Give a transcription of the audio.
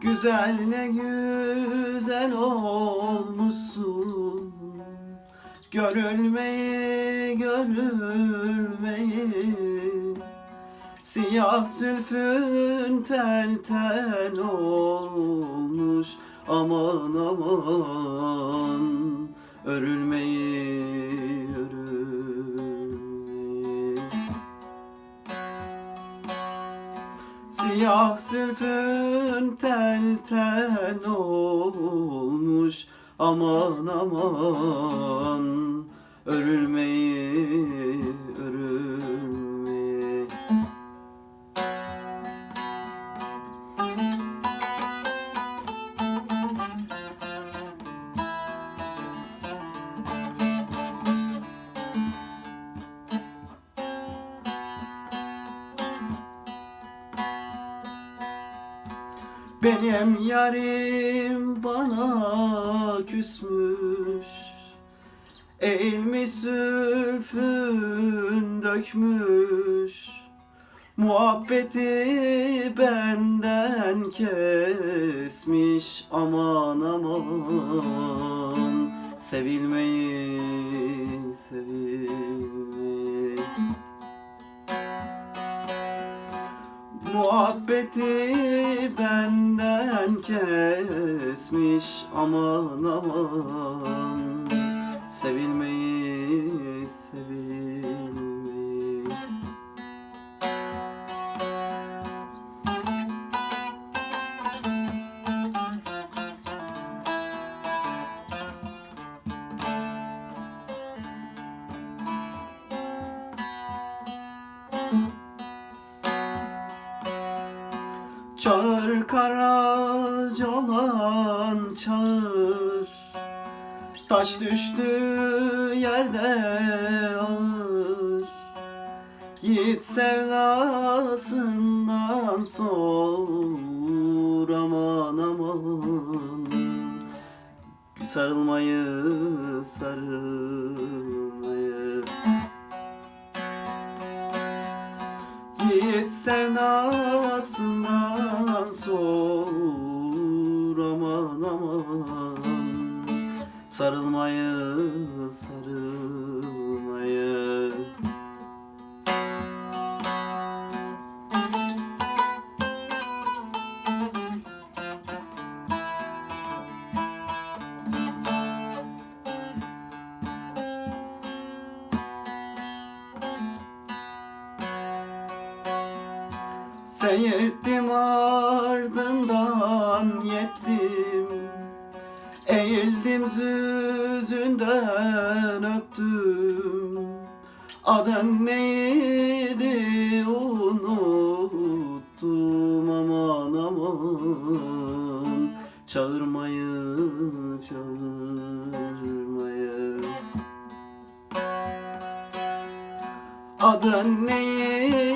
Güzel ne güzel olmuşsun. Görülmeyi görülmeyi. Siyah zülfün tel tel olmuş. Aman aman. Örülmeyi Siyah zülfün tel tel olmuş. Aman aman Örülmeyi Benim yarim bana küsmüş. Eğilmiş zülfün dökmüş? Muhabbeti benden kesmiş. Aman aman. Sevilmeyi sevilmeyi Muhabbeti benden kesmiş aman aman. Sevilmeyi Çağır karaca olan çağır. Taş düştü yerde ağır. Yiğit sevdasından sor aman aman. Sarılmayı sarılmayı Yiğit sevdasından sor aman aman. Sarılmayı sarılmayı Seyirttim ardından yettim. Eğildim yüzünden öptüm. Adın neydi unuttum. Aman aman. Çağırmayı çağırmayı. Adın neydi